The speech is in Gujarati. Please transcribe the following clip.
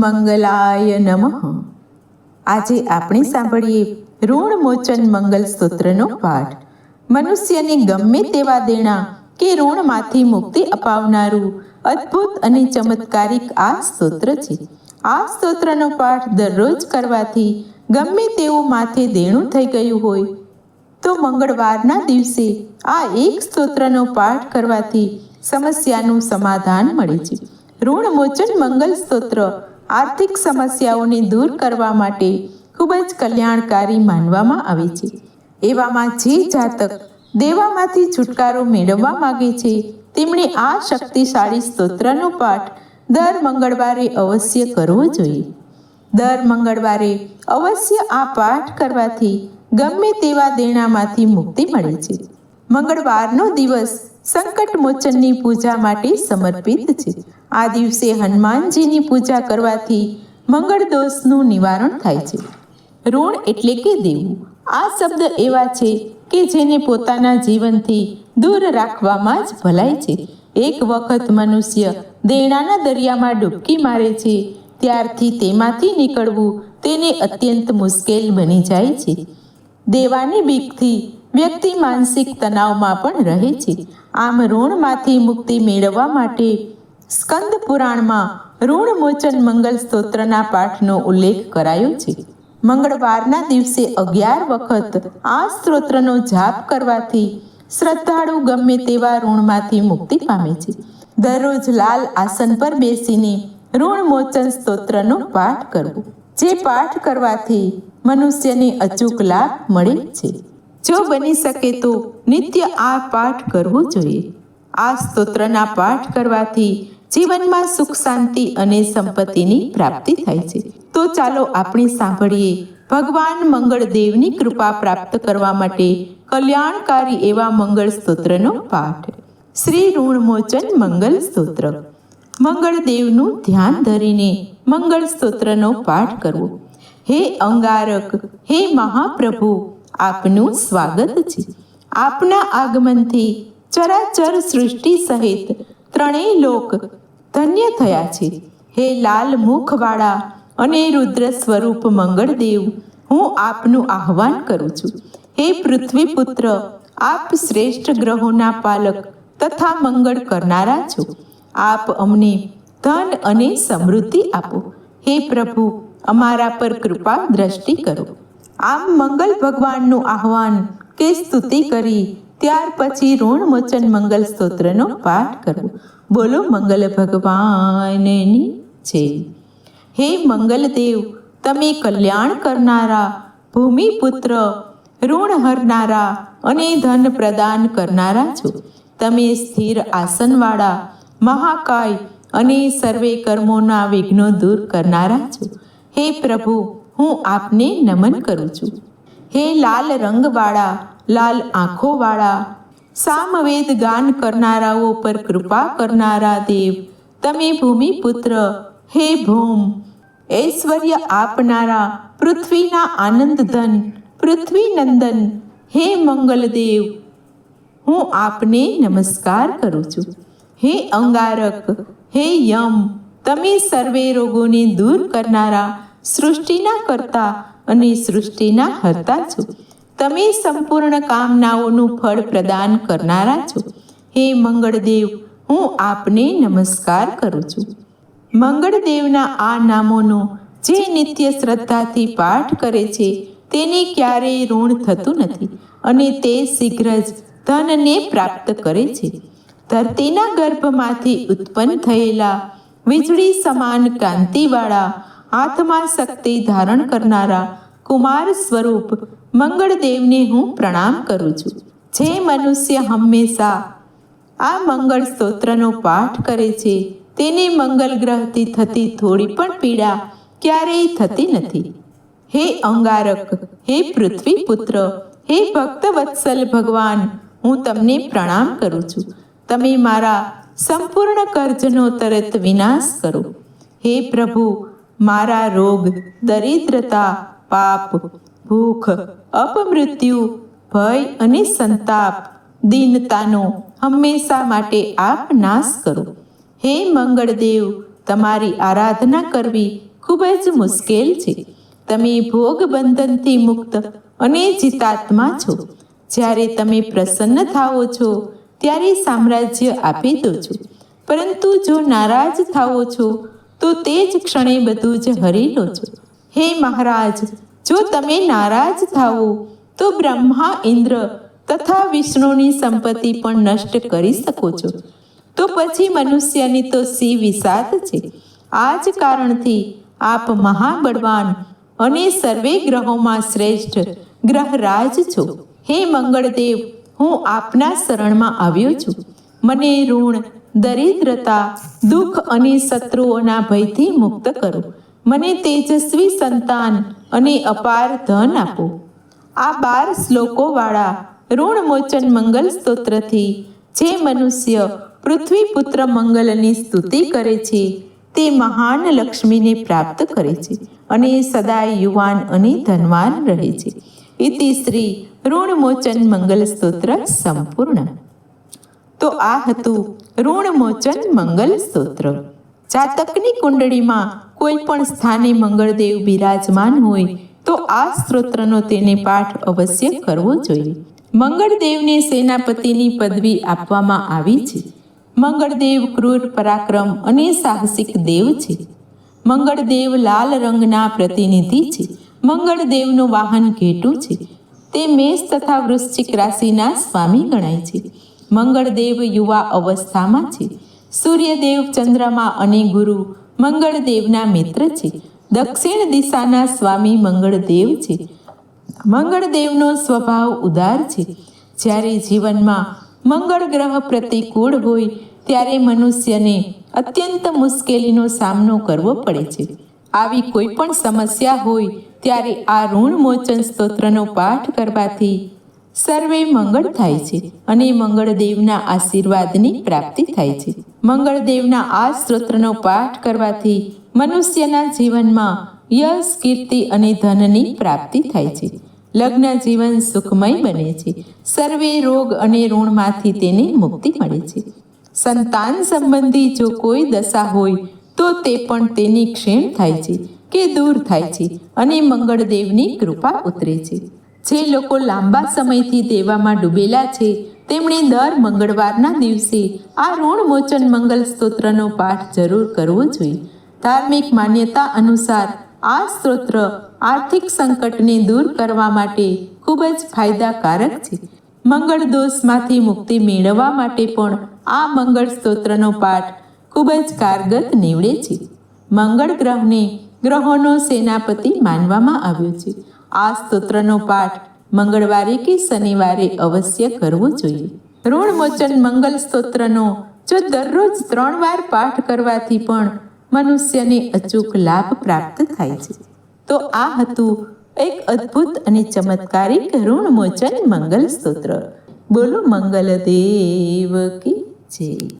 મંગલાય નમઃ. આજે આપણે સાંભળીએ ઋણ મોચન મંગલ સ્તોત્રનો પાઠ. મનુષ્યને ગમે તેવા દેણા કે ઋણમાંથી મુક્તિ અપાવનારું અદ્ભુત અને ચમત્કારિક આ સ્તોત્ર છે. આ સ્તોત્રનો પાઠ દરરોજ કરવાથી ગમે તેવું માથે દેણું થઈ ગયું હોય, તો મંગળવારના દિવસે આ એક સ્તોત્રનો પાઠ કરવાથી સમસ્યાનું સમાધાન મળે છે. ઋણ મોચન મંગલ સ્તોત્ર આર્થિક સમસ્યાઓને દૂર કરવા માટે ખૂબ જ કલ્યાણકારી માનવામાં આવે છે. એવામાં જે જાતક દેવામાંથી છુટકારો મેળવવા માગે છે, તેમણે આ શક્તિશાળી સ્તોત્રનો પાઠ દર મંગળવારે અવશ્ય કરવો જોઈએ. દર મંગળવારે અવશ્ય આ પાઠ કરવાથી ગમે તેવા દેણામાંથી મુક્તિ મળે છે. મંગળવારનો દિવસ સંકટ મોચનની પૂજા માટે સમર્પિત છે. આ દિવસે હનુમાનજીની પૂજા કરવાથી મંગળ દોષનું નિવારણ થાય છે. ઋણ એટલે કે દેવું. આ શબ્દ એવા છે કે જેને પોતાના જીવનથી દૂર રાખવામાં જ ભલાય છે. એક વખત મનુષ્ય દેણાના દરિયામાં ડૂબકી મારે છે, ત્યારથી તેમાંથી નીકળવું તેને અત્યંત મુશ્કેલ બની જાય છે. દેવાની બીકથી વ્યક્તિ માનસિક તણાવમાં પણ રહે છે. આમ ઋણમાંથી મુક્તિ મેળવવા માટે સ્કંદ પુરાણમાં ઋણમોચન મંગલ સ્તોત્રના પાઠનો ઉલ્લેખ કરાયો છે. મંગળવારના દિવસે અગિયાર વખત આ સ્તોત્રનો જાપ કરવાથી શ્રદ્ધાળુ ગમે તેવા ઋણમાંથી મુક્તિ પામે છે. દરરોજ લાલ આસન પર બેસીને ઋણમોચન સ્તોત્રનો પાઠ કરવો. જે પાઠ કરવાથી મનુષ્યને અચૂક લાભ મળે છે. જો બની શકે તો નિત્ય આ પાઠ કરવો જોઈએ. આ સ્તોત્રના પાઠ કરવાથી જીવનમાં સુખ, શાંતિ અને સંપત્તિની પ્રાપ્તિ થાય છે. તો ચાલો આપણે સાંભળીએ ભગવાન મંગળ દેવની કૃપા પ્રાપ્ત કરવા માટે કલ્યાણકારી એવા મંગળ સ્તોત્રનો પાઠ. શ્રી ઋણમોચન મંગલ સ્તોત્ર. મંગળ દેવનું ધ્યાન ધરીને મંગળ સ્તોત્રનો પાઠ કરવો. હે અંગારક, હે મહાપ્રભુ આપનું સ્વાગત છે. આપના આગમનથી ચરાચર સૃષ્ટિ સહિત ત્રણેય લોક ધન્ય થયા છે. હે લાલ મુખવાળા અને રુદ્ર સ્વરૂપ મંગળદેવ, હું આપનું આહવાન કરું છું. હે પૃથ્વી પુત્ર આપ શ્રેષ્ઠ ગ્રહોના પાલક તથા મંગળ કરનારા છો. આપ અમને ધન અને સમૃદ્ધિ આપો. હે પ્રભુ, અમારા પર કૃપા દ્રષ્ટિ કરો. આમ મંગલ ભગવાનનું આહવાન કે સ્તુતિ કરી, ત્યાર પછી ઋણ મોચન મંગલ સ્તોત્રનો પાઠ કરવો બોલો મંગલ ભગવાનની છે હે મંગલદેવ તમે કલ્યાણ કરનારા, ભૂમિપુત્ર, ઋણ હરનારા અને ધન પ્રદાન કરનારા છો. તમે સ્થિર આસનવાળા, મહાકાય અને સર્વે કર્મોના વિઘ્નો દૂર કરનારા છો. હે પ્રભુ હું આપને નમન કરું છું. હે લાલ રંગવાળા, લાલ આંખોવાળા, સામવેદ ગાન કરનારાઓ પર કૃપા કરનારા દેવ, તમે ભૂમિપુત્ર હે ભૂમ, ઐશ્વર્ય આપનારા, પૃથ્વીના આનંદ ધન પૃથ્વી નંદન હે મંગલદેવ, હું આપને નમસ્કાર કરું છું. હે અંગારક, હે યમ, તમે સર્વે રોગોને દૂર કરનારા સૃષ્ટિના કરતા અને સૃષ્ટિના હતા છો તમે સંપૂર્ણ કામનાઓનું ફળ પ્રદાન કરનારા છો. હે મંગળદેવ, હું આપને નમસ્કાર કરું છું. મંગળદેવના આ નામોનો જે નિત્ય શ્રદ્ધાથી પાઠ કરે છે, તેને ક્યારેય ઋણ થતું નથી અને તે શીઘ્ર જ ધનને પ્રાપ્ત કરે છે. ધરતીના ગર્ભમાંથી ઉત્પન્ન થયેલા વીજળી સમાન કાંતિવાળા હાથમાં શક્તિ ધારણ કરનારા કુમાર સ્વરૂપ મંગળદેવને હું પ્રણામ કરું છું. જે મનુષ્ય હંમેશા આ મંગળ સ્તોત્રનો પાઠ કરે છે, તેને મંગલ ગ્રહથી થતી થોડી પણ પીડા ક્યારેય થતી નથી. હે અંગારક, હે પૃથ્વી પુત્ર હે ભક્ત વત્સલ ભગવાન, હું તમને પ્રણામ કરું છું. તમે મારા સંપૂર્ણ કર્જનો તરત વિનાશ કરો. હે પ્રભુ મારા રોગ, દરિદ્રતા, પાપ, ભૂખ, અપમૃત્યુ, ભય અને સંતાપ દીનતાનો હંમેશા માટે આપ નાશ કરો. હે મંગળદેવ, તમારી આરાધના કરવી ખૂબ જ મુશ્કેલ છે. તમે ભોગ બંધનથી મુક્ત અને જીતાત્મા છો. જ્યારે તમે પ્રસન્ન થાઓ છો, ત્યારે સામ્રાજ્ય આપી દો છો. પરંતુ જો નારાજ થાઓ છો તો તે જ ક્ષણે બધું જ હરી લો છો હે મહારાજ, જો તમે નારાજ થાઓ, તો બ્રહ્મા ઇન્દ્ર તથા વિષ્ણુની સંપત્તિ પણ નષ્ટ કરી શકો છો. તો પછી મનુષ્યની તો સી વિષાદ છે. આ જ કારણથી આપ મહાબળવાન અને સર્વે ગ્રહોમાં શ્રેષ્ઠ ગ્રહરાજ છો. હે મંગળદેવ, હું આપના શરણમાં આવ્યો છું. મને ઋણ દરિદ્રતા, દુઃખ અને શત્રુઓના ભયથી મુક્ત કરો. મને તેજસ્વી સંતાન અને અપાર ધન આપો. આ બાર શ્લોકોવાળા ઋણમોચન મંગલ સ્તોત્રથી જે મનુષ્ય પૃથ્વી પુત્ર મંગલની સ્તુતિ કરે છે, તે મહાન લક્ષ્મીને પ્રાપ્ત કરે છે અને સદાય યુવાન અને ધનવાન રહે છે. ઇતિ શ્રી ઋણમોચન મંગલ સ્તોત્ર સંપૂર્ણ. તો આ હતું ઋણમોચન મંગલ સ્તોત્ર જાતકની કુંડળીમાં કોઈ પણ સ્થાને મંગળદેવ બિરાજમાન હોય, તો આ સ્ત્રોત્રનો તેને પાઠ અવશ્ય કરવો જોઈએ. મંગળદેવને સેનાપતિની પદવી આપવામાં આવી છે. મંગળદેવ ક્રૂર, પરાક્રમ અને સાહસિક દેવ છે. મંગળદેવ લાલ રંગના પ્રતિનિધિ છે. મંગળદેવનું વાહન ઘેટું છે. તે મેષ તથા વૃશ્ચિક રાશિના સ્વામી ગણાય છે. મંગળદેવ યુવા અવસ્થામાં છે. સૂર્યદેવ ચંદ્રમા અને ગુરુ મંગળદેવના મિત્ર છે. દક્ષિણ દિશાના સ્વામી મંગળદેવ છે. મંગળદેવનો સ્વભાવ ઉદાર છે. જ્યારે જીવનમાં મંગળ ગ્રહ પ્રતિકૂળ હોય, ત્યારે મનુષ્યને અત્યંત મુશ્કેલીનો સામનો કરવો પડે છે. આવી કોઈ પણ સમસ્યા હોય, ત્યારે આ ઋણમોચન સ્તોત્રનો પાઠ કરવાથી સર્વે મંગળ થાય છે અને મંગળદેવના આશીર્વાદની પ્રાપ્તિ થાય છે. મંગળદેવના આ સ્ત્રોત્રનો પાઠ કરવાથી મનુષ્યના જીવનમાં યશ, કીર્તિ અને ધનની પ્રાપ્તિ થાય છે. લગ્ન જીવન સુખમય બને છે. સર્વે રોગ અને ઋણમાંથી તેને મુક્તિ મળે છે. સંતાન સંબંધી જો કોઈ દશા હોય, તો તે પણ તેની ક્ષીણ થાય છે કે દૂર થાય છે અને મંગળદેવની કૃપા ઉતરે છે. જે લોકો લાંબા સમયથી દેવામાં ડૂબેલા છે, તેમણે દર મંગળવારના દિવસે આ ઋણમોચન મંગલ સ્તોત્રનો પાઠ જરૂર કરવો જોઈએ. ધાર્મિક માન્યતા અનુસાર આ સ્તોત્ર આર્થિક સંકટને દૂર કરવા માટે ખૂબ જ ફાયદાકારક છે. મંગળ દોષમાંથી મુક્તિ મેળવવા માટે પણ આ મંગળ સ્તોત્રનો પાઠ ખૂબ જ કારગત નીવડે છે. મંગળ ગ્રહને ગ્રહોનો સેનાપતિ માનવામાં આવ્યો છે. આ સ્તોત્રનો પાઠ મંગળવારે કે શનિવારે અવશ્ય કરવો જોઈએ. ઋણમોચન મંગલ સ્તોત્રનો જો દરરોજ ત્રણ વાર પાઠ કરવાથી પણ મનુષ્યને અચૂક લાભ પ્રાપ્ત થાય છે. તો આ હતું એક અદ્ભુત અને ચમત્કારિક ઋણમોચન મંગલ સ્તોત્ર. બોલો મંગલ દેવ કી જય.